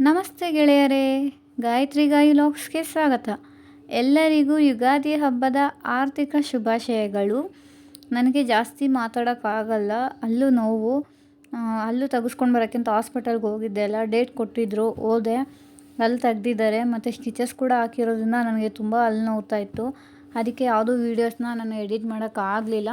ನಮಸ್ತೆ ಗೆಳೆಯರೇ, ಗಾಯತ್ರಿ ಗಾಯಿ ಲಾಕ್ಸ್ಗೆ ಸ್ವಾಗತ. ಎಲ್ಲರಿಗೂ ಯುಗಾದಿ ಹಬ್ಬದ ಆರ್ಥಿಕ ಶುಭಾಶಯಗಳು. ನನಗೆ ಜಾಸ್ತಿ ಮಾತಾಡೋಕ್ಕಾಗಲ್ಲ. ಅಲ್ಲೂ ನೋವು ಅಲ್ಲೂ ತೆಗೆಸ್ಕೊಂಡು ಬರೋಕ್ಕಿಂತ ಹಾಸ್ಪಿಟಲ್ಗೆ ಹೋಗಿದ್ದೆ. ಅಲ್ಲ ಡೇಟ್ ಕೊಟ್ಟಿದ್ದರು ಹೋದೆ. ಅಲ್ಲಿ ತೆಗ್ದಿದ್ದಾರೆ. ಮತ್ತು ಸ್ಟಿಚಸ್ ಕೂಡ ಹಾಕಿರೋದ್ರಿಂದ ನನಗೆ ತುಂಬ ಅಲ್ಲಿ ನೋವ್ತಾ ಇತ್ತು. ಅದಕ್ಕೆ ಯಾವುದೂ ವೀಡಿಯೋಸ್ನ ನಾನು ಎಡಿಟ್ ಮಾಡೋಕ್ಕಾಗಲಿಲ್ಲ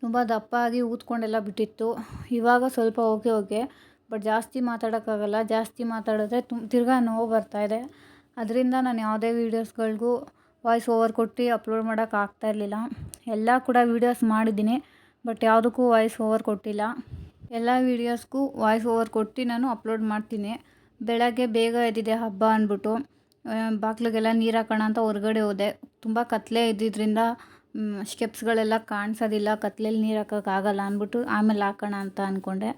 ತುಂಬ ದಪ್ಪ ಆಗಿ ಊದ್ಕೊಂಡೆಲ್ಲ ಬಿಟ್ಟಿತ್ತು. ಇವಾಗ ಸ್ವಲ್ಪ ಓಕೆ ಓಕೆ. ಬಟ್ ಜಾಸ್ತಿ ಮಾತಾಡೋಕ್ಕಾಗಲ್ಲ. ಜಾಸ್ತಿ ಮಾತಾಡಿದ್ರೆ ತುಮ್, ತಿರ್ಗಾ ನೋವು ಬರ್ತಾಯಿದೆ ಅದರಿಂದ ನಾನು ಯಾವುದೇ ವೀಡಿಯೋಸ್ಗಳಿಗೂ ವಾಯ್ಸ್ ಓವರ್ ಕೊಟ್ಟು ಅಪ್ಲೋಡ್ ಮಾಡೋಕ್ಕೆ ಆಗ್ತಾ ಇರಲಿಲ್ಲ. ಎಲ್ಲ ಕೂಡ ವೀಡಿಯೋಸ್ ಮಾಡಿದ್ದೀನಿ, ಬಟ್ ಯಾವುದಕ್ಕೂ ವಾಯ್ಸ್ ಓವರ್ ಕೊಟ್ಟಿಲ್ಲ. ಎಲ್ಲ ವೀಡಿಯೋಸ್ಗೂ ವಾಯ್ಸ್ ಓವರ್ ಕೊಟ್ಟು ನಾನು ಅಪ್ಲೋಡ್ ಮಾಡ್ತೀನಿ. ಬೆಳಗ್ಗೆ ಬೇಗ ಎದ್ದಿದೆ ಹಬ್ಬ ಅಂದ್ಬಿಟ್ಟು ಬಾಗಿಲಿಗೆಲ್ಲ ನೀರು ಹಾಕೋಣ ಅಂತ ಹೊರಗಡೆ ಹೋದೆ. ತುಂಬ ಕತ್ಲೆ ಇದ್ದಿದ್ದರಿಂದ ಸ್ಟೆಪ್ಸ್ಗಳೆಲ್ಲ ಕಾಣಿಸೋದಿಲ್ಲ ಕತ್ಲೆಯಲ್ಲಿ ನೀರು ಹಾಕೋಕ್ಕಾಗಲ್ಲ ಅಂದ್ಬಿಟ್ಟು ಆಮೇಲೆ ಹಾಕೋಣ ಅಂತ ಅಂದ್ಕೊಂಡೆ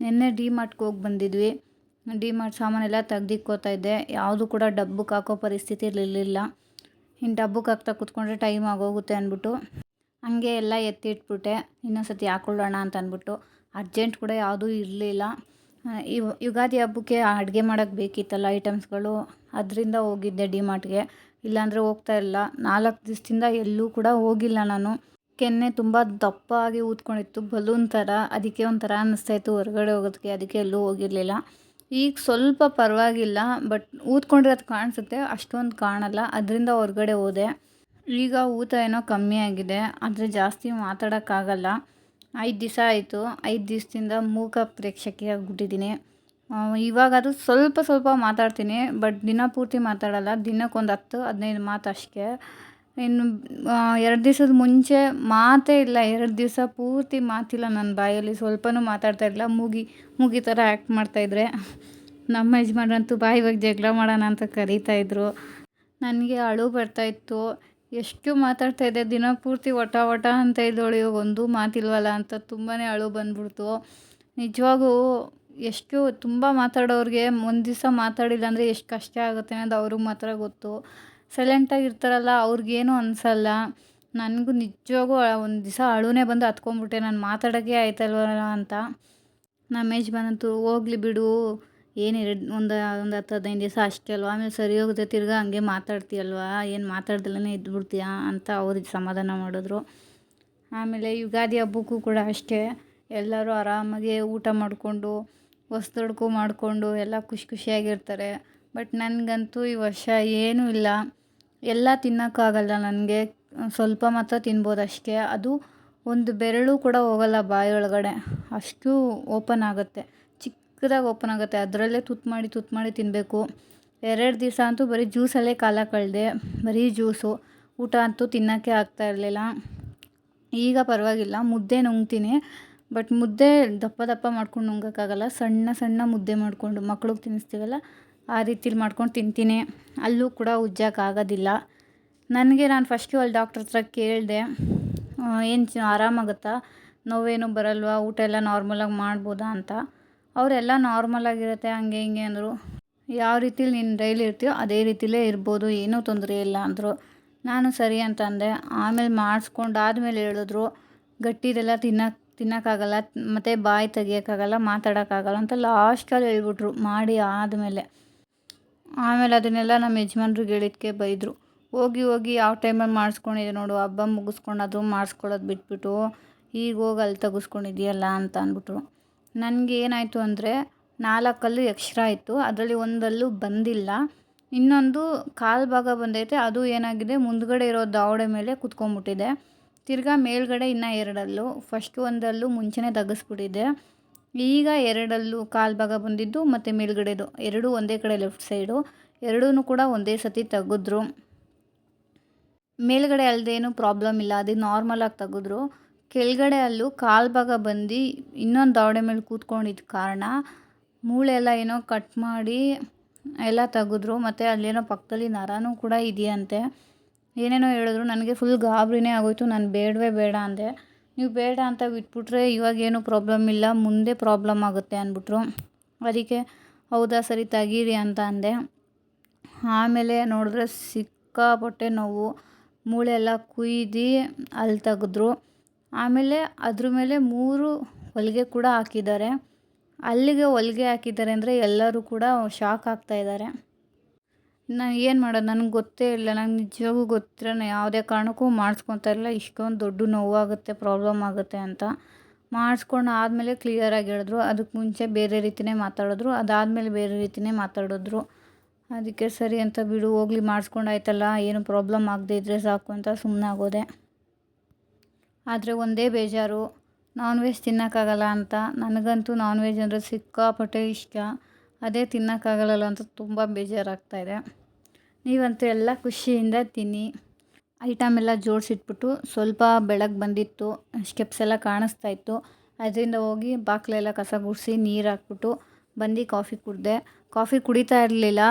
ನಿನ್ನೆ ಡಿ ಮಾರ್ಟ್ಗೆ ಹೋಗಿ ಬಂದಿದ್ವಿ. ಡಿ ಮಾರ್ಟ್ ಸಾಮಾನೆಲ್ಲ ತೆಗ್ದಿಕ್ಕೋತಾ ಇದ್ದೆ. ಯಾವುದು ಕೂಡ ಡಬ್ಬಕ್ಕೆ ಹಾಕೋ ಪರಿಸ್ಥಿತಿ ಇರಲಿಲ್ಲ. ಇನ್ನು ಡಬ್ಬಕ್ಕೆ ಹಾಕ್ತಾ ಕೂತ್ಕೊಂಡ್ರೆ ಟೈಮ್ ಆಗೋಗುತ್ತೆ ಅಂದ್ಬಿಟ್ಟು ಹಂಗೆ ಎಲ್ಲ ಎತ್ತಿಟ್ಬಿಟ್ಟೆ. ಇನ್ನೊಂದ್ಸತಿ ಹಾಕೊಳ್ಳೋಣ ಅಂತ ಅಂದ್ಬಿಟ್ಟು ಅರ್ಜೆಂಟ್ ಕೂಡ ಯಾವುದೂ ಇರಲಿಲ್ಲ. ಇವ್, ಯುಗಾದಿ ಹಬ್ಬಕ್ಕೆ ಅಡುಗೆ ಮಾಡೋಕ್ಕೆ ಬೇಕಿತ್ತಲ್ಲ ಐಟಮ್ಸ್ಗಳು, ಅದರಿಂದ ಹೋಗಿದ್ದೆ ಡಿ ಮಾರ್ಟ್ಗೆ ಇಲ್ಲಾಂದರೆ ಹೋಗ್ತಾ ಇಲ್ಲ. ನಾಲ್ಕು ದಿವಸದಿಂದ ಎಲ್ಲೂ ಕೂಡ ಹೋಗಿಲ್ಲ ನಾನು. ಕೆನ್ನೆ ತುಂಬ ದಪ್ಪ ಆಗಿ ಊದ್ಕೊಂಡಿತ್ತು, ಬಲೂನ್ ಥರ ಅದಕ್ಕೆ ಒಂಥರ ಅನ್ನಿಸ್ತಾ ಇತ್ತು ಹೊರಗಡೆ ಹೋಗೋದಕ್ಕೆ, ಅದಕ್ಕೆ ಎಲ್ಲೂ ಹೋಗಿರಲಿಲ್ಲ. ಈಗ ಸ್ವಲ್ಪ ಪರವಾಗಿಲ್ಲ, ಬಟ್ ಊದ್ಕೊಂಡಿರೋದು ಕಾಣಿಸುತ್ತೆ, ಅಷ್ಟೊಂದು ಕಾಣಲ್ಲ. ಅದರಿಂದ ಹೊರಗಡೆ ಹೋದೆ. ಈಗ ಊತ ಏನೋ ಕಮ್ಮಿ ಆಗಿದೆ, ಆದರೆ ಜಾಸ್ತಿ ಮಾತಾಡೋಕ್ಕಾಗಲ್ಲ. ಐದು ದಿವಸ ಆಯಿತು, ಐದು ದಿವಸದಿಂದ ಮೂಕ ಪ್ರೇಕ್ಷಕಿ ಆಗಿಬಿಟ್ಟಿದ್ದೀನಿ. ಅದು ಸ್ವಲ್ಪ ಸ್ವಲ್ಪ ಮಾತಾಡ್ತೀನಿ, ಬಟ್ ದಿನ ಪೂರ್ತಿ ಮಾತಾಡಲ್ಲ, ದಿನಕ್ಕೊಂದು ಹತ್ತು, ಹದಿನೈದು ಮಾತು ಅಷ್ಟೇ. ಇನ್ನು ಎರಡು ದಿವಸದ ಮುಂಚೆ ಮಾತೇ ಇಲ್ಲ. ಎರಡು ದಿವಸ ಪೂರ್ತಿ ಮಾತಿಲ್ಲ ನನ್ನ ಬಾಯಲ್ಲಿ. ಸ್ವಲ್ಪನೂ ಮಾತಾಡ್ತಾ ಇರಲಿಲ್ಲ. ಮೂಗಿ ಮೂಗಿ ಥರ ಆ್ಯಕ್ಟ್ ಮಾಡ್ತಾಯಿದ್ರೆ ನಮ್ಮ ಯಜಮಾನ್ರಂತೂ ಬಾಯಿ ಇವಾಗ ಜಗಳ ಮಾಡೋಣ ಅಂತ ಕರೀತಾಯಿದ್ರು ನನಗೆ ಅಳು ಬರ್ತಾಯಿತ್ತು ಎಷ್ಟು ಮಾತಾಡ್ತಾ ಇದ್ದೆ. ದಿನ ಪೂರ್ತಿ ಒಟ ಒಟ ಅಂತ ಇದ್ದೋಳು ಇವಾಗ ಒಂದೂ ಮಾತಿಲ್ವಲ್ಲ ಅಂತ ತುಂಬಾ ಅಳು ಬಂದ್ಬಿಡ್ತು. ನಿಜವಾಗೂ ಎಷ್ಟು ತುಂಬ ಮಾತಾಡೋರಿಗೆ ಒಂದು ದಿವಸ ಮಾತಾಡಿಲ್ಲ ಅಂದರೆ ಎಷ್ಟು ಕಷ್ಟ ಆಗುತ್ತೆ ಅನ್ನೋದು ಅವ್ರಿಗೆ ಮಾತ್ರ ಗೊತ್ತು. ಸೈಲೆಂಟಾಗಿ ಇರ್ತಾರಲ್ಲ, ಅವ್ರಿಗೇನು ಅನಿಸಲ್ಲ. ನನಗೂ ನಿಜವಾಗೂ ಒಂದು ದಿವಸ ಅಳುನೇ ಬಂದು ಹತ್ಕೊಂಡ್ಬಿಟ್ಟೆ, ನಾನು ಮಾತಾಡೋಕ್ಕೆ ಆಯ್ತಲ್ವಲ್ಲ ಅಂತ. ನಮ್ಮ ಯಜಮಾನಂತೂ ಹೋಗ್ಲಿ ಬಿಡು. ಏನು ಎರಡು, ಒಂದು ಒಂದು ಹತ್ತು ಹದಿನೈದು ದಿವಸ ಅಷ್ಟೇ ಅಲ್ವಾ? ಆಮೇಲೆ ಸರಿ ಹೋಗುತ್ತೆ, ತಿರ್ಗಾ ಹಂಗೆ ಮಾತಾಡ್ತೀಯಲ್ವಾ? ಏನು ಮಾತಾಡ್ದಲೇ ಇದ್ಬಿಡ್ತೀಯಾ ಅಂತ ಅವ್ರಿಗೆ ಸಮಾಧಾನ ಮಾಡಿದ್ರು. ಆಮೇಲೆ ಯುಗಾದಿ ಹಬ್ಬಕ್ಕೂ ಕೂಡ ಅಷ್ಟೇ. ಎಲ್ಲರೂ ಆರಾಮಾಗಿ ಊಟ ಮಾಡಿಕೊಂಡು, ಹೊಸ್ದೊಡ್ಕು ಮಾಡಿಕೊಂಡು, ಎಲ್ಲ ಖುಷಿ ಖುಷಿಯಾಗಿರ್ತಾರೆ. ಬಟ್ ನನಗಂತೂ ಈ ವರ್ಷ ಏನೂ ಇಲ್ಲ. ಎಲ್ಲ ತಿನ್ನೋಕ್ಕಾಗಲ್ಲ ನನಗೆ. ಸ್ವಲ್ಪ ಮಾತ್ರ ತಿನ್ಬೋದು ಅಷ್ಟೇ. ಅದು ಒಂದು ಬೆರಳು ಕೂಡ ಹೋಗಲ್ಲ ಬಾಯಿ ಅಷ್ಟು ಓಪನ್ ಆಗುತ್ತೆ. ಚಿಕ್ಕದಾಗಿ ಓಪನ್ ಆಗುತ್ತೆ. ಅದರಲ್ಲೇ ತುತ್ತು ಮಾಡಿ ತುತ್ತು ಮಾಡಿ ತಿನ್ನಬೇಕು. ಎರಡು ದಿವಸ ಅಂತೂ ಬರೀ ಜ್ಯೂಸಲ್ಲೇ ಕಾಲ ಕಳೆದೆ. ಬರೀ ಜ್ಯೂಸು. ಊಟ ಅಂತೂ ತಿನ್ನೋಕ್ಕೆ ಆಗ್ತಾ ಇರಲಿಲ್ಲ. ಈಗ ಪರವಾಗಿಲ್ಲ. ಮುದ್ದೆ ನುಂಗ್ತೀನಿ. ಬಟ್ ಮುದ್ದೆ ದಪ್ಪ ದಪ್ಪ ಮಾಡ್ಕೊಂಡು ನುಂಗೋಕ್ಕಾಗಲ್ಲ. ಸಣ್ಣ ಸಣ್ಣ ಮುದ್ದೆ ಮಾಡಿಕೊಂಡು ಮಕ್ಳಿಗೆ ತಿನ್ನಿಸ್ತೀವಲ್ಲ ಆ ರೀತಿಲಿ ಮಾಡ್ಕೊಂಡು ತಿಂತೀನಿ. ಅಲ್ಲೂ ಕೂಡ ಉಜ್ಜೋಕ್ಕಾಗೋದಿಲ್ಲ. ನನಗೆ ನಾನು ಫಸ್ಟು ಅಲ್ಲಿ ಡಾಕ್ಟ್ರ್ ಹತ್ರ ಕೇಳಿದೆ ಏನು ಚ, ಆರಾಮಾಗುತ್ತಾ? ನೋವೇನು ಬರಲ್ವಾ? ಊಟ ಎಲ್ಲ ನಾರ್ಮಲಾಗಿ ಮಾಡ್ಬೋದಾ ಅಂತ. ಅವರೆಲ್ಲ ನಾರ್ಮಲಾಗಿರುತ್ತೆ ಹಂಗೆ ಹಿಂಗೆ ಅಂದರು. ಯಾವ ರೀತಿಲಿ ನೀನು ಡೈಲಿ ಇರ್ತೀಯೋ ಅದೇ ರೀತಿಲೇ ಇರ್ಬೋದು, ಏನೂ ತೊಂದರೆ ಇಲ್ಲ ಅಂದರು. ನಾನು ಸರಿ ಅಂತ ಅಂದೆ ಆಮೇಲೆ ಮಾಡಿಸ್ಕೊಂಡಾದ್ಮೇಲೆ ಹೇಳಿದ್ರು, ಗಟ್ಟಿದೆಲ್ಲ ತಿನ್ನೋಕೆ ತಿನ್ನೋಕ್ಕಾಗಲ್ಲ, ಮತ್ತು ಬಾಯಿ ತೆಗಿಯೋಕ್ಕಾಗಲ್ಲ, ಮಾತಾಡೋಕ್ಕಾಗಲ್ಲ ಅಂತ ಲಾಸ್ಟಲ್ಲಿ ಹೇಳ್ಬಿಟ್ರು, ಮಾಡಿ ಆದಮೇಲೆ. ಆಮೇಲೆ ಅದನ್ನೆಲ್ಲ ನಮ್ಮ ಯಜಮಾನ್ರಿಗೆ ಹೇಳಿದ್ಕೆ ಬೈದರು. ಹೋಗಿ ಹೋಗಿ ಯಾವ ಟೈಮಲ್ಲಿ ಮಾಡಿಸ್ಕೊಂಡಿದ್ದೆ ನೋಡು, ಹಬ್ಬ ಅದು ಮಾಡಿಸ್ಕೊಳ್ಳೋದು ಬಿಟ್ಬಿಟ್ಟು ಈಗ ಹೋಗಿ ಅಲ್ಲಿ ತೆಗೆಸ್ಕೊಂಡಿದ್ಯಲ್ಲ ಅಂತ ಅಂದ್ಬಿಟ್ರು. ನನಗೆ ಏನಾಯಿತು ಅಂದರೆ ನಾಲ್ಕಲ್ಲು ಎಕ್ಸ್ಟ್ರಾ ಇತ್ತು, ಅದರಲ್ಲಿ ಒಂದಲ್ಲೂ ಬಂದಿಲ್ಲ. ಇನ್ನೊಂದು ಕಾಲು ಭಾಗ ಬಂದೈತೆ, ಅದು ಏನಾಗಿದೆ, ಮುಂದ್ಗಡೆ ಇರೋ ದಾವಡೆ ಮೇಲೆ ಕುತ್ಕೊಂಡ್ಬಿಟ್ಟಿದೆ. ತಿರ್ಗಾ ಮೇಲ್ಗಡೆ ಇನ್ನೂ ಎರಡಲ್ಲೂ, ಫಸ್ಟ್ ಒಂದಲ್ಲೂ ಮುಂಚೆನೇ ತೆಗೆಸ್ಬಿಟ್ಟಿದ್ದೆ. ಈಗ ಎರಡಲ್ಲೂ ಕಾಲು ಭಾಗ ಬಂದಿದ್ದು ಮತ್ತು ಮೇಲ್ಗಡೆದು. ಎರಡೂ ಒಂದೇ ಕಡೆ ಲೆಫ್ಟ್ ಸೈಡು. ಎರಡೂ ಕೂಡ ಒಂದೇ ಸತಿ ತೆಗೆದ್ರು. ಮೇಲ್ಗಡೆ ಅಲ್ಲದೇನು ಪ್ರಾಬ್ಲಮ್ ಇಲ್ಲ. ಅದು ನಾರ್ಮಲಾಗಿ ತೆಗೆದ್ರು. ಕೆಳಗಡೆ ಅಲ್ಲೂ ಕಾಲು ಭಾಗ ಬಂದು ಇನ್ನೊಂದು ದಾವಡೆ ಮೇಲೆ ಕೂತ್ಕೊಂಡಿದ್ದ ಕಾರಣ ಮೂಳೆ ಎಲ್ಲ ಏನೋ ಕಟ್ ಮಾಡಿ ಎಲ್ಲ ತೆಗೆದ್ರು. ಮತ್ತು ಅಲ್ಲೇನೋ ಪಕ್ಕದಲ್ಲಿ ನರನೂ ಕೂಡ ಇದೆಯಂತೆ. ಏನೇನೋ ಹೇಳಿದ್ರು. ನನಗೆ ಫುಲ್ ಗಾಬರಿನೇ ಆಗೋಯ್ತು. ನಾನು ಬೇಡವೇ ಬೇಡ ಅಂದೆ. ನೀವು ಬೇಡ ಅಂತ ಬಿಟ್ಬಿಟ್ರೆ ಇವಾಗೇನು ಪ್ರಾಬ್ಲಮ್ ಇಲ್ಲ, ಮುಂದೆ ಪ್ರಾಬ್ಲಮ್ ಆಗುತ್ತೆ ಅಂದ್ಬಿಟ್ರು. ಅದಕ್ಕೆ, ಹೌದಾ ಸರಿ ತೆಗೀರಿ ಅಂತ ಅಂದೆ. ಆಮೇಲೆ ನೋಡಿದ್ರೆ ಸಿಕ್ಕಾಪಟ್ಟೆ ನೋವು ಮೂಳೆ ಎಲ್ಲ ಕುಯ್ದು ಅಲ್ಲಿ ತೆಗೆದ್ರು. ಆಮೇಲೆ ಅದ್ರ ಮೇಲೆ ಮೂರು ಹೊಲಿಗೆ ಕೂಡ ಹಾಕಿದ್ದಾರೆ. ಅಲ್ಲಿಗೆ ಹೊಲಿಗೆ ಹಾಕಿದ್ದಾರೆ ಅಂದರೆ ಎಲ್ಲರೂ ಕೂಡ ಶಾಕ್ ಆಗ್ತಾ ಇದ್ದಾರೆ. ನಾನು ಏನು ಮಾಡೋದು ನನಗೆ ಗೊತ್ತೇ ಇಲ್ಲ, ನಂಗೆ ನಿಜವಾಗೂ ಗೊತ್ತಿರ ನಾನು ಯಾವುದೇ ಕಾರಣಕ್ಕೂ ಮಾಡಿಸ್ಕೊತಾ ಇಲ್ಲ ಇಷ್ಟೊಂದು ದೊಡ್ಡ ನೋವಾಗುತ್ತೆ ಪ್ರಾಬ್ಲಮ್ ಆಗುತ್ತೆ ಅಂತ. ಮಾಡಿಸ್ಕೊಂಡು ಆದಮೇಲೆ ಕ್ಲಿಯರಾಗಿ ಹೇಳಿದ್ರು. ಅದಕ್ಕೆ ಮುಂಚೆ ಬೇರೆ ರೀತಿಯೇ ಮಾತಾಡಿದ್ರು. ಅದಾದಮೇಲೆ ಬೇರೆ ರೀತಿಯೇ ಮಾತಾಡಿದ್ರು. ಅದಕ್ಕೆ ಸರಿ ಅಂತ ಬಿಡು, ಹೋಗ್ಲಿ, ಮಾಡಿಸ್ಕೊಂಡು ಆಯ್ತಲ್ಲ, ಏನು ಪ್ರಾಬ್ಲಮ್ ಆಗದೆ ಇದ್ದರೆ ಸಾಕು ಅಂತ ಸುಮ್ಮನೆ ಆಗೋದೆ. ಆದರೆ ಒಂದೇ ಬೇಜಾರು ನಾನ್ ವೆಜ್ ತಿನ್ನೋಕ್ಕಾಗಲ್ಲ ಅಂತ. ನನಗಂತೂ ನಾನ್ ವೆಜ್ ಅಂದರೆ ಸಿಕ್ಕಾಪಟ್ಟೆ ಇಷ್ಟ. ಅದೇ ತಿನ್ನೋಕ್ಕಾಗಲ್ಲ ಅಂತ ತುಂಬ ಬೇಜಾರಾಗ್ತಾಯಿದೆ ನೀವಂತೂ ಎಲ್ಲ ಖುಷಿಯಿಂದ ತಿನ್ನಿ. ಐಟಮ್ ಎಲ್ಲ ಜೋಡಿಸಿಟ್ಬಿಟ್ಟು ಸ್ವಲ್ಪ ಬೆಳಗ್ಗೆ ಬಂದಿತ್ತು, ಸ್ಟೆಪ್ಸ್ ಎಲ್ಲ ಕಾಣಿಸ್ತಾ ಇತ್ತು. ಅದರಿಂದ ಹೋಗಿ ಬಾಗಿಲೆಲ್ಲ ಕಸ ಗುಡಿಸಿ ನೀರು ಹಾಕ್ಬಿಟ್ಟು ಬಂದು ಕಾಫಿ ಕುಡಿದೆ. ಕಾಫಿ ಕುಡಿತಾ ಇರಲಿಲ್ಲ,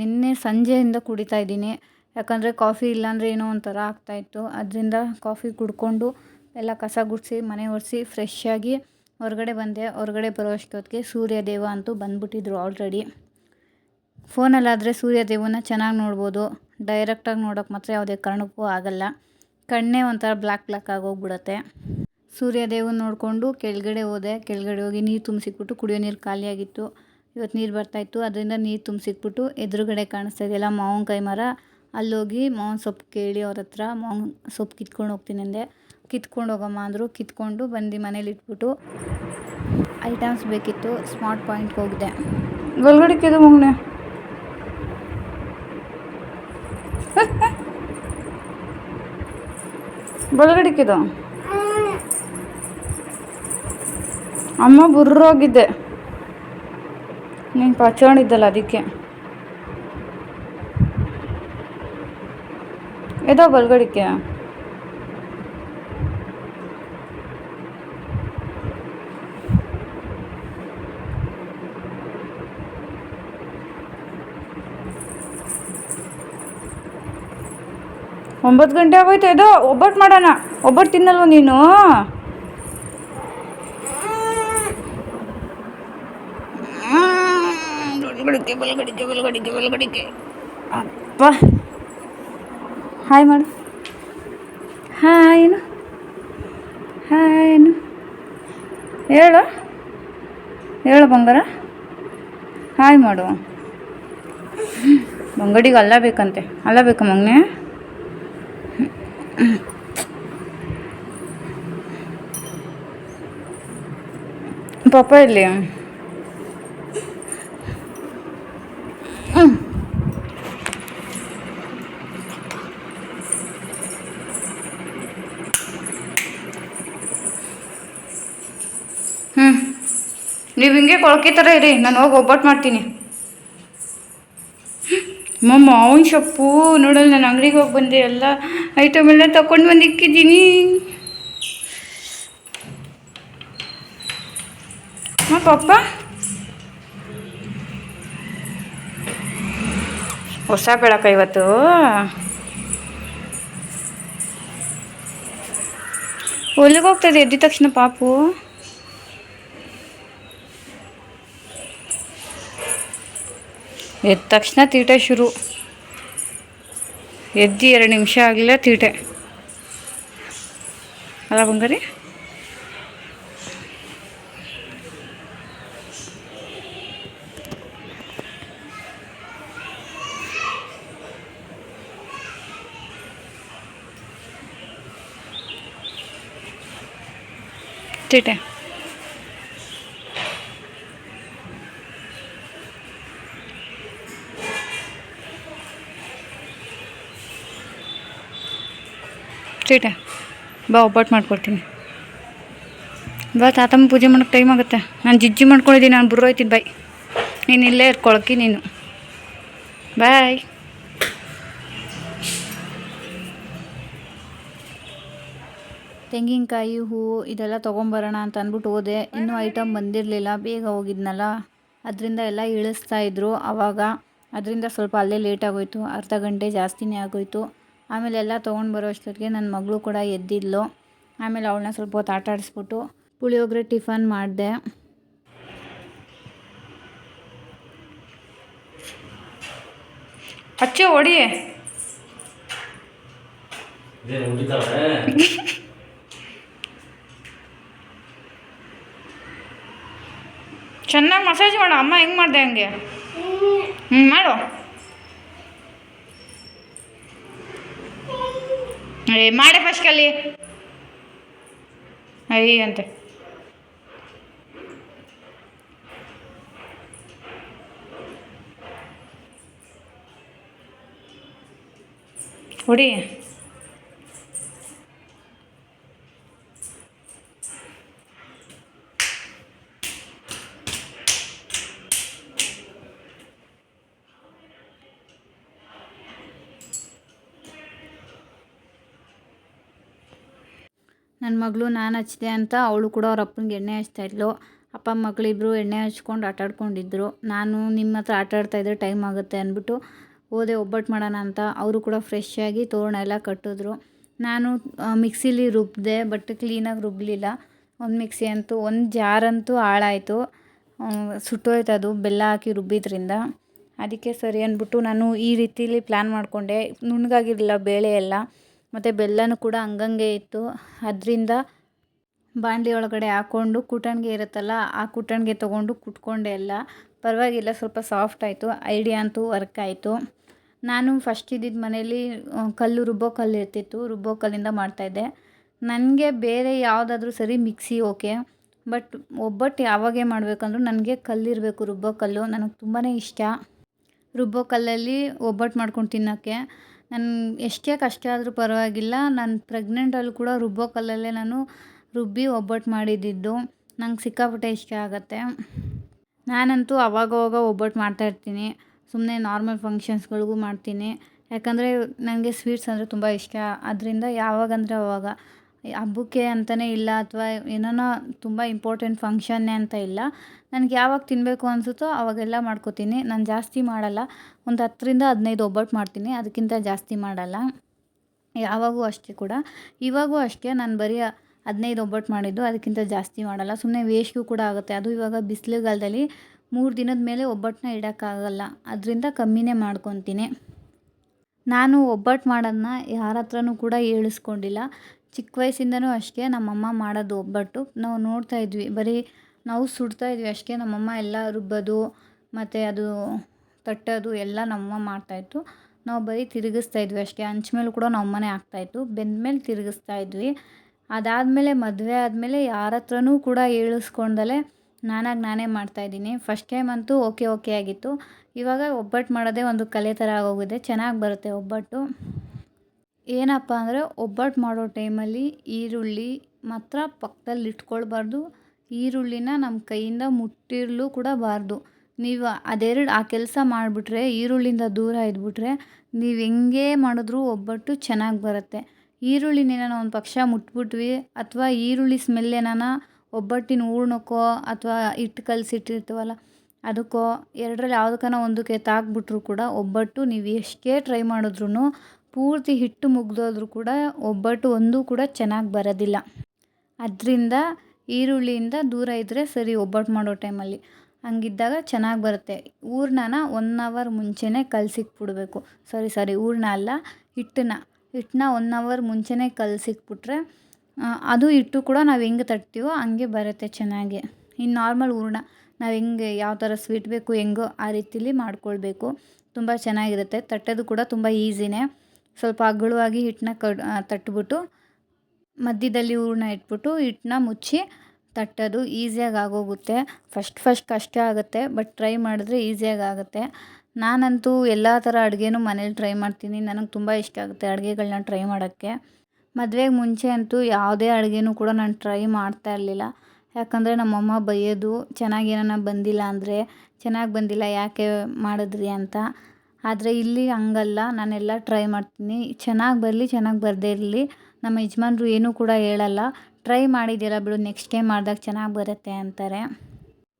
ನಿನ್ನೆ ಸಂಜೆಯಿಂದ ಕುಡಿತಾ ಇದ್ದೀನಿ. ಯಾಕಂದರೆ ಕಾಫಿ ಇಲ್ಲಾಂದರೆ ಏನೋ ಒಂಥರ ಆಗ್ತಾಯಿತ್ತು ಅದರಿಂದ ಕಾಫಿ ಕುಡ್ಕೊಂಡು ಎಲ್ಲ ಕಸ ಗುಡಿಸಿ ಮನೆ ಒರೆಸಿ ಫ್ರೆಶ್ ಆಗಿ ಹೊರಗಡೆ ಬಂದೆ. ಹೊರಗಡೆ ಬರೋ ಅಷ್ಟೊತ್ತಿಗೆ ಸೂರ್ಯದೇವ ಅಂತೂ ಬಂದ್ಬಿಟ್ಟಿದ್ರು ಆಲ್ರೆಡಿ ಫೋನಲ್ಲಾದರೆ ಸೂರ್ಯದೇವನ ಚೆನ್ನಾಗಿ ನೋಡ್ಬೋದು. ಡೈರೆಕ್ಟಾಗಿ ನೋಡೋಕೆ ಮಾತ್ರ ಯಾವುದೇ ಕಾರಣಕ್ಕೂ ಆಗಲ್ಲ. ಕಣ್ಣೇ ಒಂಥರ ಬ್ಲ್ಯಾಕ್ ಬ್ಲ್ಯಾಕ್ ಆಗೋಗ್ಬಿಡತ್ತೆ ಸೂರ್ಯದೇವನ ನೋಡಿಕೊಂಡು ಕೆಳಗಡೆ ಹೋದೆ. ಕೆಳಗಡೆ ಹೋಗಿ ನೀರು ತುಂಬಿಸಿಕ್ಬಿಟ್ಟು ಕುಡಿಯೋ ನೀರು ಖಾಲಿಯಾಗಿತ್ತು. ಇವತ್ತು ನೀರು ಬರ್ತಾಯಿತ್ತು ಅದರಿಂದ ನೀರು ತುಂಬಿಸಿಕ್ಬಿಟ್ಟು ಎದುರುಗಡೆ ಕಾಣಿಸ್ತಾ ಇದೆಯಲ್ಲ ಮಾವಿನಕಾಯಿ ಮರ. ಅಲ್ಲೋಗಿ ಮಾವಿನ ಸೊಪ್ಪು ಕೇಳಿ ಅವ್ರ ಹತ್ರ ಮಾವಿನ ಸೊಪ್ಪು ಕಿತ್ಕೊಂಡು ಹೋಗ್ತೀನಿ ಅಂದೆ. ಕಿತ್ಕೊಂಡು ಹೋಗಮ್ಮ ಅಂದರು. ಕಿತ್ಕೊಂಡು ಬಂದು ಮನೇಲಿ ಇಟ್ಬಿಟ್ಟು ಐಟಮ್ಸ್ ಬೇಕಿತ್ತು. ಸ್ಮಾರ್ಟ್ ಪಾಯಿಂಟ್ಗೆ ಹೋಗಿದೆ ಒಳಗಡೆಕ್ಕಿದು ಮಗನೆ ಒಳಗಡೆಕ್ಕಿದು ಅಮ್ಮ ಬುರ್ರೋಗಿದ್ದೆ ನೀನು ಪಚ್ಕೊಂಡಿದ್ದಲ್ಲ ಅದಕ್ಕೆ. ಎದೋ ಬಲ್ಗಡಿಕೆ ಒಂಬತ್ತು ಗಂಟೆ ಆಗೋಯ್ತು ಇದು ಒಬ್ಬಟ್ಟು ಮಾಡೋಣ. ಒಬ್ಬಟ್ಟು ತಿನ್ನಲ್ವ ನೀನು? ಅಪ್ಪ. ಹಾಯ್ ಮಾಡು. ಹಾಯ್ ಏನು? ಹಾಯ್ ಏನು? ಹೇಳು. ಹೇಳು ಬಂಗಾರ. ಹಾಯ್ ಮಾಡು. ಬಂಗಡಿಗೆ ಅಲ್ಲ ಬೇಕಂತೆ. ಅಲ್ಲ ಬೇಕಾ ಮಗನೆ. ಪಾಪ ಇಲ್ಲಿ ಹ್ಞೂ ನೀವು ಹಿಂಗೆ ಕೊಳಕೆ ಥರ ಇರಿ. ನಾನು ಹೋಗಿ ಒಬ್ಬಟ್ಟು ಮಾಡ್ತೀನಿ. ಮಮ್ಮ, ಅವನ ಸೊಪ್ಪು ನೋಡಲ್ಲ ನಾನು ಅಂಗಡಿಗೆ ಹೋಗಿ ಬಂದೆ, ಎಲ್ಲ ಐಟಮ್ ಎಲ್ಲ ತಗೊಂಡು ಬಂದು ಇಕ್ಕಿದ್ದೀನಿ ಹಾಂ ಪಪ್ಪ? ಹೊಸ ಬೆಳಕ ಇವತ್ತು. ಒಲ್ಲಿಗೆ ಹೋಗ್ತದೆ ಎದ್ದ ತಕ್ಷಣ ಪಾಪು. ಎದ್ದ ತಕ್ಷಣ ತೀಟೆ ಶುರು. ಎದ್ದು ಎರಡು ನಿಮಿಷ ಆಗಲಿಲ್ಲ ತೀಟೆ. ಅಲ್ಲ ಬಂಗಾರಿ. ತೀಟೆ. ತೀಟೆ ಬಾ, ಒಬ್ಬಟ್ಟು ಮಾಡ್ಕೊಡ್ತೀನಿ. ಬಾ, ತಾತಮ್ಮ ಪೂಜೆ ಮಾಡೋಕ್ಕೆ ಟೈಮ್ ಆಗುತ್ತೆ. ನಾನು ಜಿಜ್ಜಿ ಮಾಡ್ಕೊಂಡಿದ್ದೀನಿ, ನಾನು ಬುರು ಹೋಯ್ತೀನಿ ಬಾಯ್ ನೀನು ಇಲ್ಲೇ ಇರ್ಕೊಳಕ್ಕೆ ನೀನು. ಬಾಯ್ ತೆಂಗಿನಕಾಯಿ ಹೂವು ಇದೆಲ್ಲ ತೊಗೊಂಬರೋಣ ಅಂತ ಅಂದ್ಬಿಟ್ಟು ಹೋದೆ. ಇನ್ನೂ ಐಟಮ್ ಬಂದಿರಲಿಲ್ಲ, ಬೇಗ ಹೋಗಿದ್ನಲ್ಲ. ಅದರಿಂದ ಎಲ್ಲ ಇಳಿಸ್ತಾ ಇದ್ರು. ಆವಾಗ ಅದರಿಂದ ಸ್ವಲ್ಪ ಅಲ್ಲೇ ಲೇಟ್ ಆಗೋಯ್ತು. ಅರ್ಧ ಗಂಟೆ ಜಾಸ್ತಿನೇ ಆಗೋಯ್ತು. ಆಮೇಲೆ ಎಲ್ಲ ತೊಗೊಂಡು ಬರೋ ಅಷ್ಟೊತ್ತಿಗೆ ನನ್ನ ಮಗಳು ಕೂಡ ಎದ್ದಿದ್ಲು. ಆಮೇಲೆ ಅವಳನ್ನ ಸ್ವಲ್ಪ ಹೊತ್ತು ಆಟ ಆಡಿಸ್ಬಿಟ್ಟು ಪುಳಿಯೋಗರೆ ಟಿಫನ್ ಮಾಡಿದೆ. ಅಚ್ಚೆ ಹೊಡಿ ಚೆನ್ನಾಗಿ ಮಸಾಜ್ ಮಾಡು. ಅಮ್ಮ ಹೆಂಗೆ ಮಾಡಿದೆ ಹಂಗೆ? ಹ್ಞೂ ಮಾಡು. ಏ ಮಾಡೆ ಫಸ್ಟ್ ಕಲಿ ಅಯ್ಯ ಅಂತೆ. ಹೊಡಿ. ನನ್ನ ಮಗಳು ನಾನು ಹಚ್ಚಿದೆ ಅಂತ ಅವಳು ಕೂಡ ಅವ್ರ ಅಪ್ಪನಿಗೆ ಎಣ್ಣೆ ಹಚ್ತಾ ಇದ್ಲು. ಅಪ್ಪ ಮಗಳಿಬ್ಬರು ಎಣ್ಣೆ ಹಚ್ಕೊಂಡು ಆಟಾಡ್ಕೊಂಡಿದ್ರು. ನಾನು ನಿಮ್ಮ ಹತ್ರ ಆಟ ಟೈಮ್ ಆಗುತ್ತೆ ಅಂದ್ಬಿಟ್ಟು ಹೋದೆ ಒಬ್ಬಟ್ಟು ಮಾಡೋಣ ಅಂತ. ಅವರು ಕೂಡ ಫ್ರೆಶ್ ಆಗಿ ತೋರಣ ಎಲ್ಲ ಕಟ್ಟಿದ್ರು. ನಾನು ಮಿಕ್ಸಿಲಿ ರುಬ್ಬಿದೆ ಬಟ್ ಕ್ಲೀನಾಗಿ ರುಬ್ಬಲಿಲ್ಲ ಒಂದು ಮಿಕ್ಸಿ ಅಂತೂ, ಒಂದು ಜಾರಂತೂ ಹಾಳಾಯಿತು. ಸುಟ್ಟೋಯ್ತು ಅದು, ಬೆಲ್ಲ ಹಾಕಿ ರುಬ್ಬಿದ್ರಿಂದ. ಅದಕ್ಕೆ ಸರಿ ಅಂದ್ಬಿಟ್ಟು ನಾನು ಈ ರೀತಿಲಿ ಪ್ಲ್ಯಾನ್ ಮಾಡಿಕೊಂಡೆ. ನುಣ್ಣಗಾಗಿರಲಿಲ್ಲ ಬೇಳೆ ಎಲ್ಲ. ಮತ್ತು ಬೆಲ್ಲನೂ ಕೂಡ ಹಂಗಂಗೆ ಇತ್ತು. ಅದರಿಂದ ಬಾಂಡ್ಲಿ ಒಳಗಡೆ ಹಾಕ್ಕೊಂಡು ಕುಟಣಿಗೆ ಇರುತ್ತಲ್ಲ, ಆ ಕುಟಣಿಗೆ ತೊಗೊಂಡು ಕುಟ್ಕೊಂಡೆ ಎಲ್ಲ. ಪರವಾಗಿಲ್ಲ, ಸ್ವಲ್ಪ ಸಾಫ್ಟ್ ಆಯಿತು. ಐಡಿಯಾ ಅಂತೂ ವರ್ಕ್ ಆಯಿತು. ನಾನು ಫಸ್ಟ್ ಇದ್ದಿದ್ದ ಮನೇಲಿ ಕಲ್ಲು ರುಬ್ಬೋ ಕಲ್ಲು ಇರ್ತಿತ್ತು. ರುಬ್ಬೋ ಕಲ್ಲಿಂದ ಮಾಡ್ತಾಯಿದ್ದೆ ನನಗೆ ಬೇರೆ ಯಾವುದಾದ್ರೂ ಸರಿ ಮಿಕ್ಸಿ ಓಕೆ ಬಟ್ ಒಬ್ಬಟ್ಟು ಯಾವಾಗೆ ಮಾಡಬೇಕಂದ್ರೂ ನನಗೆ ಕಲ್ಲಿರಬೇಕು ರುಬ್ಬೋ ಕಲ್ಲು. ನನಗೆ ತುಂಬಾ ಇಷ್ಟ. ರುಬ್ಬೋ ಕಲ್ಲಲ್ಲಿ ಒಬ್ಬಟ್ಟು ಮಾಡ್ಕೊಂಡು ತಿನ್ನೋಕ್ಕೆ. ನಾನು ಎಷ್ಟೇ ಕಷ್ಟ ಆದರೂ ಪರವಾಗಿಲ್ಲ. ನಾನು ಪ್ರೆಗ್ನೆಂಟಲ್ಲಿ ಕೂಡ ರುಬ್ಬೋ ಕಲ್ಲಲ್ಲೇ ನಾನು ರುಬ್ಬಿ ಒಬ್ಬಟ್ಟು ಮಾಡಿದ್ದಿದ್ದು. ನಂಗೆ ಸಿಕ್ಕಾಪಟ್ಟೆ ಇಷ್ಟ ಆಗುತ್ತೆ. ನಾನಂತೂ ಅವಾಗವಾಗ ಒಬ್ಬಟ್ಟು ಮಾಡ್ತಾಯಿರ್ತೀನಿ ಸುಮ್ಮನೆ ನಾರ್ಮಲ್ ಫಂಕ್ಷನ್ಸ್ಗಳಿಗೂ ಮಾಡ್ತೀನಿ. ಯಾಕಂದರೆ ನನಗೆ ಸ್ವೀಟ್ಸ್ ಅಂದರೆ ತುಂಬ ಇಷ್ಟ. ಅದರಿಂದ ಯಾವಾಗಂದರೆ ಅವಾಗ ಹಬ್ಬಕ್ಕೆ ಅಂತಲೇ ಇಲ್ಲ ಅಥವಾ ಏನಾನ ತುಂಬ ಇಂಪಾರ್ಟೆಂಟ್ ಫಂಕ್ಷನ್ನೇ ಅಂತ ಇಲ್ಲ. ನನಗೆ ಯಾವಾಗ ತಿನ್ನಬೇಕು ಅನಿಸುತ್ತೋ ಅವಾಗೆಲ್ಲ ಮಾಡ್ಕೋತೀನಿ. ನಾನು ಜಾಸ್ತಿ ಮಾಡಲ್ಲ. ಒಂದು ಹತ್ತರಿಂದ ಹದಿನೈದು ಒಬ್ಬಟ್ಟು ಮಾಡ್ತೀನಿ. ಅದಕ್ಕಿಂತ ಜಾಸ್ತಿ ಮಾಡಲ್ಲ. ಯಾವಾಗೂ ಅಷ್ಟೇ ಕೂಡ. ಇವಾಗೂ ಅಷ್ಟೇ. ನಾನು ಬರೀ ಹದಿನೈದು ಒಬ್ಬಟ್ಟು ಮಾಡಿದ್ದು. ಅದಕ್ಕಿಂತ ಜಾಸ್ತಿ ಮಾಡಲ್ಲ. ಸುಮ್ಮನೆ ವೇಸ್ಟ್ಗೂ ಕೂಡ ಆಗುತ್ತೆ. ಅದು ಇವಾಗ ಬಿಸಿಲುಗಾಲದಲ್ಲಿ ಮೂರು ದಿನದ ಮೇಲೆ ಒಬ್ಬಟ್ಟನ್ನ ಇಡೋಕ್ಕಾಗಲ್ಲ. ಅದರಿಂದ ಕಮ್ಮಿನೇ ಮಾಡ್ಕೊತೀನಿ. ನಾನು ಒಬ್ಬಟ್ಟು ಮಾಡೋದನ್ನ ಯಾರ ಹತ್ರನೂ ಕೂಡ ಹೇಳಿಸ್ಕೊಂಡಿಲ್ಲ. ಚಿಕ್ಕ ವಯಸ್ಸಿಂದನೂ ಅಷ್ಟೇ ನಮ್ಮಮ್ಮ ಮಾಡೋದು ಒಬ್ಬಟ್ಟು. ನಾವು ನೋಡ್ತಾ ಇದ್ವಿ, ಬರೀ ನಾವು ಸುಡ್ತಾ ಇದ್ವಿ ಅಷ್ಟೇ, ನಮ್ಮಮ್ಮ ಎಲ್ಲ ರುಬ್ಬೋದು, ಮತ್ತು ಅದು ತಟ್ಟೋದು ಎಲ್ಲ ನಮ್ಮಮ್ಮ ಮಾಡ್ತಾಯಿತ್ತು ನಾವು ಬರೀ ತಿರುಗಿಸ್ತಾ ಇದ್ವಿ ಅಷ್ಟೇ ಹಂಚ್ ಮೇಲೆ ಕೂಡ ನಮ್ಮನೆ ಹಾಕ್ತಾಯಿತ್ತು ಬೆಂದ ಮೇಲೆ ತಿರುಗಿಸ್ತಾ ಇದ್ವಿ. ಅದಾದಮೇಲೆ, ಮದುವೆ ಆದಮೇಲೆ ಯಾರ ಹತ್ರನೂ ಕೂಡ ಹೇಳಿಸ್ಕೊಂಡಲೇ ನಾನಾಗಿ ನಾನೇ ಮಾಡ್ತಾಯಿದ್ದೀನಿ ಫಸ್ಟ್ ಟೈಮ್ ಅಂತೂ ಓಕೆ ಓಕೆ ಆಗಿತ್ತು. ಇವಾಗ ಒಬ್ಬಟ್ಟು ಮಾಡೋದೇ ಒಂದು ಕಲೆ ಥರ ಆಗೋಗಿದೆ, ಚೆನ್ನಾಗಿ ಬರುತ್ತೆ ಒಬ್ಬಟ್ಟು. ಏನಪ್ಪ ಅಂದರೆ ಒಬ್ಬಟ್ಟು ಮಾಡೋ ಟೈಮಲ್ಲಿ ಈರುಳ್ಳಿ ಮಾತ್ರ ಪಕ್ಕದಲ್ಲಿ ಇಟ್ಕೊಳ್ಬಾರ್ದು ಈರುಳ್ಳಿನ ನಮ್ಮ ಕೈಯಿಂದ ಮುಟ್ಟಿರಲು ಕೂಡ ಬಾರ್ದು. ನೀವು ಅದೆರಡು ಆ ಕೆಲಸ ಮಾಡಿಬಿಟ್ರೆ ಈರುಳ್ಳಿಯಿಂದ ದೂರ ಇದ್ಬಿಟ್ರೆ ನೀವು ಹೆಂಗೆ ಮಾಡಿದ್ರೂ ಒಬ್ಬಟ್ಟು ಚೆನ್ನಾಗಿ ಬರುತ್ತೆ. ಈರುಳ್ಳಿನೇನ ಒಂದು ಪಕ್ಷ ಮುಟ್ಬಿಟ್ವಿ, ಅಥವಾ ಈರುಳ್ಳಿ ಸ್ಮೆಲ್ ಏನಾನ ಒಬ್ಬಟ್ಟಿನ ಹೂರ್ಣಕ್ಕೋ ಅಥವಾ ಹಿಟ್ಟು ಕಲಸಿಟ್ಟಿರ್ತೀವಲ್ಲ, ಅದಕ್ಕೋ ಎರಡರಲ್ಲಿ ಯಾವುದಕ್ಕನ ಒಂದಕ್ಕೆ ತಾಕ್ಬಿಟ್ರು ಕೂಡ ಒಬ್ಬಟ್ಟು ನೀವು ಎಷ್ಟೇ ಟ್ರೈ ಮಾಡಿದ್ರೂ ಪೂರ್ತಿ ಹಿಟ್ಟು ಮುಗ್ದೋದ್ರೂ ಕೂಡ ಒಬ್ಬಟ್ಟು ಒಂದೂ ಕೂಡ ಚೆನ್ನಾಗಿ ಬರೋದಿಲ್ಲ. ಅದರಿಂದ ಈರುಳ್ಳಿಯಿಂದ ದೂರ ಇದ್ದರೆ ಸರಿ ಒಬ್ಬಟ್ಟು ಮಾಡೋ ಟೈಮಲ್ಲಿ. ಹಂಗಿದ್ದಾಗ ಚೆನ್ನಾಗಿ ಬರುತ್ತೆ. ಹೂರ್ಣನ ಒನ್ ಅವರ್ ಮುಂಚೆನೇ ಕಲಸಿಕ್ಬಿಡ್ಬೇಕು ಸಾರಿ ಸಾರಿ ಹೂರ್ಣ ಅಲ್ಲ, ಹಿಟ್ಟನ್ನ. ಹಿಟ್ಟನ್ನ ಒನ್ ಅವರ್ ಮುಂಚೆನೇ ಕಲಸಿಕ್ಬಿಟ್ರೆ ಅದು ಹಿಟ್ಟು ಕೂಡ ನಾವು ಹೆಂಗೆ ತಟ್ತೀವೋ ಹಂಗೆ ಬರುತ್ತೆ ಚೆನ್ನಾಗಿ. ಇನ್ನು ನಾರ್ಮಲ್ ಹೂರ್ಣ ನಾವು ಹೆಂಗೆ ಯಾವ ಥರ ಸ್ವೀಟ್ ಬೇಕು ಹೆಂಗೋ ಆ ರೀತಿಲಿ ಮಾಡ್ಕೊಳ್ಬೇಕು. ತುಂಬ ಚೆನ್ನಾಗಿರುತ್ತೆ. ತಟ್ಟೋದು ಕೂಡ ತುಂಬ ಈಸಿನೇ. ಸ್ವಲ್ಪ ಅಗಲವಾಗಿ ಹಿಟ್ಟನ್ನ ಕಡ್ ತಟ್ಬಿಟ್ಟು ಮಧ್ಯದಲ್ಲಿ ಹೂರ್ಣ ಇಟ್ಬಿಟ್ಟು ಹಿಟ್ಟನ್ನ ಮುಚ್ಚಿ ತಟ್ಟೋದು ಈಸಿಯಾಗಿ ಆಗೋಗುತ್ತೆ. ಫಸ್ಟ್ ಫಸ್ಟ್ ಕಷ್ಟ ಆಗುತ್ತೆ, ಬಟ್ ಟ್ರೈ ಮಾಡಿದ್ರೆ ಈಸಿಯಾಗಿ ಆಗುತ್ತೆ. ನಾನಂತೂ ಎಲ್ಲ ಥರ ಅಡುಗೆನೂ ಮನೇಲಿ ಟ್ರೈ ಮಾಡ್ತೀನಿ. ನನಗೆ ತುಂಬ ಇಷ್ಟ ಆಗುತ್ತೆ ಅಡುಗೆಗಳನ್ನ ಟ್ರೈ ಮಾಡೋಕ್ಕೆ. ಮದುವೆಗೆ ಮುಂಚೆ ಅಂತೂ ಯಾವುದೇ ಅಡುಗೆನೂ ಕೂಡ ನಾನು ಟ್ರೈ ಮಾಡ್ತಾ ಇರಲಿಲ್ಲ. ಯಾಕಂದರೆ ನಮ್ಮಮ್ಮ ಬೈಯೋದು, ಚೆನ್ನಾಗಿ ಏನಾನ ಬಂದಿಲ್ಲ ಅಂದರೆ, ಚೆನ್ನಾಗಿ ಬಂದಿಲ್ಲ, ಯಾಕೆ ಮಾಡಿದ್ರಿ? ಅಂತ. ಆದರೆ ಇಲ್ಲಿ ಹಂಗಲ್ಲ. ನಾನೆಲ್ಲ ಟ್ರೈ ಮಾಡ್ತೀನಿ. ಚೆನ್ನಾಗಿ ಬರಲಿ, ಚೆನ್ನಾಗಿ ಬರದೇ ಇರಲಿ. ನಮ್ಮ ಯಜಮಾನ್ರು ಏನೂ ಕೂಡ ಹೇಳಲ್ಲ. ಟ್ರೈ ಮಾಡಿದ್ದೀರ ಬಿಡು ನೆಕ್ಸ್ಟ್ ಟೈಮ್ ಮಾಡಿದಾಗ ಚೆನ್ನಾಗಿ ಬರುತ್ತೆ ಅಂತಾರೆ.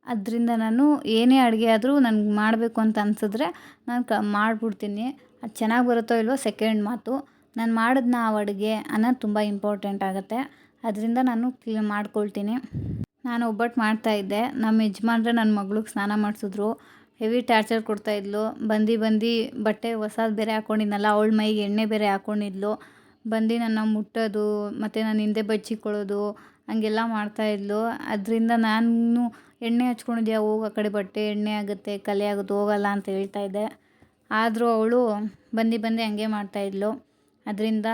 ಅದರಿಂದ ನಾನು ಏನೇ ಅಡುಗೆ ಆದರೂ ನನಗೆ ಮಾಡಬೇಕು ಅಂತ ಅನ್ಸಿದ್ರೆ ನಾನು ಕ, ಮಾಡಿಬಿಡ್ತೀನಿ. ಅದು ಚೆನ್ನಾಗಿ ಬರುತ್ತೋ ಇಲ್ವೋ ಸೆಕೆಂಡ್ ಮಾತು. ನಾನು ಮಾಡಿದ್ನ ಆ ಅಡುಗೆ ಅನ್ನೋದು ತುಂಬ ಇಂಪಾರ್ಟೆಂಟ್ ಆಗುತ್ತೆ. ಅದರಿಂದ ನಾನು ಕ್ಲೀನ್ ಮಾಡ್ಕೊಳ್ತೀನಿ. ನಾನು ಒಬ್ಬಟ್ಟು ಮಾಡ್ತಾಯಿದ್ದೆ ನಮ್ಮ ಯಜಮಾನ್ರೆ ನನ್ನ ಮಗಳಿಗೆ ಸ್ನಾನ ಮಾಡಿಸಿದ್ರು. ಹೆವಿ ಟಾರ್ಚರ್ ಕೊಡ್ತಾಯಿದ್ಲು ಬಂದು ಬಂದು ಬಟ್ಟೆ ಹೊಸದು ಬೇರೆ ಹಾಕೊಂಡಿದ್ನಲ್ಲ, ಅವಳ ಮೈಗೆ ಎಣ್ಣೆ ಬೇರೆ ಹಾಕ್ಕೊಂಡಿದ್ಲು ಬಂದು ನನ್ನ ಮುಟ್ಟೋದು, ಮತ್ತು ನನ್ನ ಹಿಂದೆ ಬಚ್ಚಿಕೊಳ್ಳೋದು, ಹಂಗೆಲ್ಲ ಮಾಡ್ತಾಯಿದ್ಲು ಅದರಿಂದ ನಾನು ಎಣ್ಣೆ ಹಚ್ಕೊಂಡಿದ್ಯಾ, ಹೋಗು ಆ ಕಡೆ ಬಟ್ಟೆ, ಎಣ್ಣೆ ಆಗುತ್ತೆ, ಕಲೆ ಆಗುತ್ತೆ, ಹೋಗಲ್ಲ ಅಂತ ಹೇಳ್ತಾ ಇದ್ದೆ. ಆದರೂ ಅವಳು ಬಂದು ಬಂದು ಹಂಗೆ ಮಾಡ್ತಾಯಿದ್ಲು ಅದರಿಂದ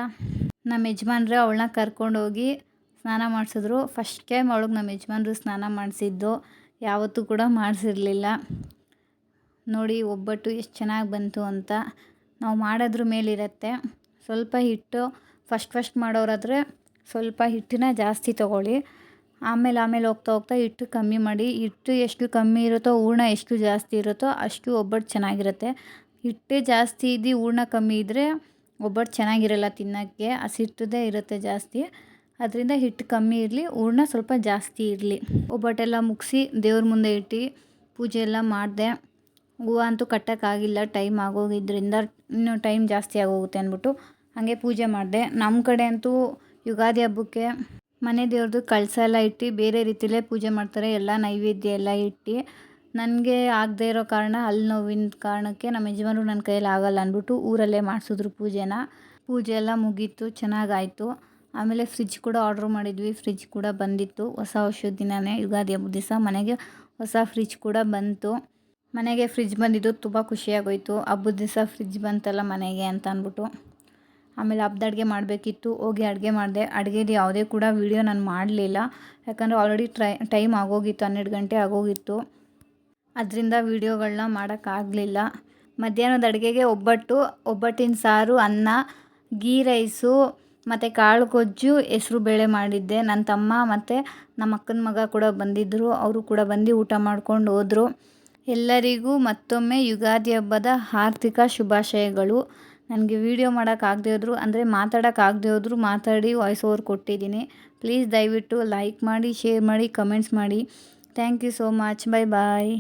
ನಮ್ಮ ಯಜಮಾನ್ರೆ ಅವಳನ್ನ ಕರ್ಕೊಂಡೋಗಿ ಸ್ನಾನ ಮಾಡಿಸಿದ್ರು. ಫಸ್ಟ್ ಟೈಮ್ ಅವಳಿಗೆ ನಮ್ಮ ಯಜಮಾನ್ರು ಸ್ನಾನ ಮಾಡಿಸಿದ್ದು. ಯಾವತ್ತೂ ಕೂಡ ಮಾಡಿಸಿರ್ಲಿಲ್ಲ. ನೋಡಿ ಒಬ್ಬಟ್ಟು ಎಷ್ಟು ಚೆನ್ನಾಗಿ ಬಂತು ಅಂತ ನಾವು ಮಾಡೋದ್ರ ಮೇಲಿರುತ್ತೆ. ಸ್ವಲ್ಪ ಹಿಟ್ಟು ಫಸ್ಟ್ ಫಸ್ಟ್ ಮಾಡೋರಾದರೆ ಸ್ವಲ್ಪ ಹಿಟ್ಟನ್ನ ಜಾಸ್ತಿ ತೊಗೊಳ್ಳಿ. ಆಮೇಲೆ ಆಮೇಲೆ ಹೋಗ್ತಾ ಹೋಗ್ತಾ ಹಿಟ್ಟು ಕಮ್ಮಿ ಮಾಡಿ, ಹಿಟ್ಟು ಎಷ್ಟು ಕಮ್ಮಿ ಇರುತ್ತೋ ಹೂರ್ಣ ಎಷ್ಟು ಜಾಸ್ತಿ ಇರುತ್ತೋ ಅಷ್ಟು ಒಬ್ಬಟ್ಟು ಚೆನ್ನಾಗಿರುತ್ತೆ. ಹಿಟ್ಟೇ ಜಾಸ್ತಿ ಇದ್ದು ಹೂರ್ಣ ಕಮ್ಮಿ ಇದ್ದರೆ ಒಬ್ಬಟ್ಟು ಚೆನ್ನಾಗಿರಲ್ಲ ತಿನ್ನೋಕ್ಕೆ ಹಸಿಟ್ಟದೇ ಇರುತ್ತೆ ಜಾಸ್ತಿ. ಅದರಿಂದ ಹಿಟ್ಟು ಕಮ್ಮಿ ಇರಲಿ, ಹೂರ್ಣ ಸ್ವಲ್ಪ ಜಾಸ್ತಿ ಇರಲಿ. ಒಬ್ಬಟ್ಟೆಲ್ಲ ಮುಗಿಸಿ ದೇವ್ರ ಮುಂದೆ ಇಟ್ಟು ಪೂಜೆ ಎಲ್ಲ ಮಾಡಿದೆ. ಹೂವು ಅಂತೂ ಕಟ್ಟೋಕ್ಕಾಗಿಲ್ಲ. ಟೈಮ್ ಆಗೋಗಿದ್ದರಿಂದ ಇನ್ನೂ ಟೈಮ್ ಜಾಸ್ತಿ ಆಗೋಗುತ್ತೆ ಅಂದ್ಬಿಟ್ಟು ಹಾಗೆ ಪೂಜೆ ಮಾಡಿದೆ. ನಮ್ಮ ಕಡೆ ಅಂತೂ ಯುಗಾದಿ ಹಬ್ಬಕ್ಕೆ ಮನೆ ದೇವ್ರದ್ದು ಕಳಸ ಎಲ್ಲ ಇಟ್ಟು ಬೇರೆ ರೀತಿಯಲ್ಲೇ ಪೂಜೆ ಮಾಡ್ತಾರೆ. ಎಲ್ಲ ನೈವೇದ್ಯ ಎಲ್ಲ ಇಟ್ಟು ನನಗೆ ಆಗದೆ ಇರೋ ಕಾರಣ ಅಲ್ಲಿ ನೋವಿನ ಕಾರಣಕ್ಕೆ ನಮ್ಮ ಯಜಮಾನರು ನನ್ನ ಕೈಯಲ್ಲಿ ಆಗಲ್ಲ ಅಂದ್ಬಿಟ್ಟು ಊರಲ್ಲೇ ಮಾಡಿಸಿದ್ರು ಪೂಜೆನ. ಪೂಜೆ ಎಲ್ಲ ಮುಗೀತು, ಚೆನ್ನಾಗಾಯಿತು. ಆಮೇಲೆ ಫ್ರಿಜ್ ಕೂಡ ಆರ್ಡ್ರ್ ಮಾಡಿದ್ವಿ. ಫ್ರಿಜ್ ಕೂಡ ಬಂದಿತ್ತು. ಹೊಸ ವರ್ಷದ ದಿನವೇ ಯುಗಾದಿ ಹಬ್ಬದ ದಿವಸ ಮನೆಗೆ ಹೊಸ ಫ್ರಿಜ್ ಕೂಡ ಬಂತು. ಮನೆಗೆ ಫ್ರಿಜ್ ಬಂದಿದ್ದು ತುಂಬ ಖುಷಿಯಾಗೋಯಿತು. ಹಬ್ಬದ ದಿವಸ ಫ್ರಿಜ್ ಬಂತಲ್ಲ ಮನೆಗೆ ಅಂತ ಅಂದ್ಬಿಟ್ಟು. ಆಮೇಲೆ ಹಬ್ಬದ ಅಡುಗೆ ಮಾಡಬೇಕಿತ್ತು. ಹೋಗಿ ಅಡುಗೆ ಮಾಡಿದೆ. ಅಡುಗೆದು ಯಾವುದೇ ಕೂಡ ವೀಡಿಯೋ ನಾನು ಮಾಡಲಿಲ್ಲ. ಯಾಕಂದರೆ ಆಲ್ರೆಡಿ ಟ್ರೈ ಟೈಮ್ ಆಗೋಗಿತ್ತು, ಹನ್ನೆರಡು ಗಂಟೆ ಆಗೋಗಿತ್ತು. ಅದರಿಂದ ವೀಡಿಯೋಗಳನ್ನ ಮಾಡೋಕ್ಕಾಗಲಿಲ್ಲ ಮಧ್ಯಾಹ್ನದ ಅಡುಗೆಗೆ ಒಬ್ಬಟ್ಟು, ಒಬ್ಬಟ್ಟಿನ ಸಾರು, ಅನ್ನ ಗೀ ರೈಸು ಮತ್ತು ಕಾಳು ಗೊಜ್ಜು, ಹೆಸರು ಬೇಳೆ ಮಾಡಿದ್ದೆ. ನನ್ನ ತಮ್ಮ ಮತ್ತು ನಮ್ಮ ಅಕ್ಕನ ಮಗ ಕೂಡ ಬಂದಿದ್ದರು ಅವರು ಕೂಡ ಬಂದು ಊಟ ಮಾಡ್ಕೊಂಡು ಹೋದರು. ಎಲ್ಲರಿಗೂ ಮತ್ತೊಮ್ಮೆ ಯುಗಾದಿ ಹಬ್ಬದ ಆರ್ಥಿಕ ಶುಭಾಶಯಗಳು. ನನಗೆ ವಿಡಿಯೋ ಮಾಡೋಕ್ಕಾಗದೇ ಹೋದ್ರು ಅಂದರೆ ಮಾತಾಡೋಕ್ಕಾಗದೇ ಹೋದ್ರು ಮಾತಾಡಿ ವಾಯ್ಸ್ ಓವರ್ ಕೊಟ್ಟಿದ್ದೀನಿ. ಪ್ಲೀಸ್ ದಯವಿಟ್ಟು ಲೈಕ್ ಮಾಡಿ ಶೇರ್ ಮಾಡಿ ಕಮೆಂಟ್ಸ್ ಮಾಡಿ. Thank you so much bye bye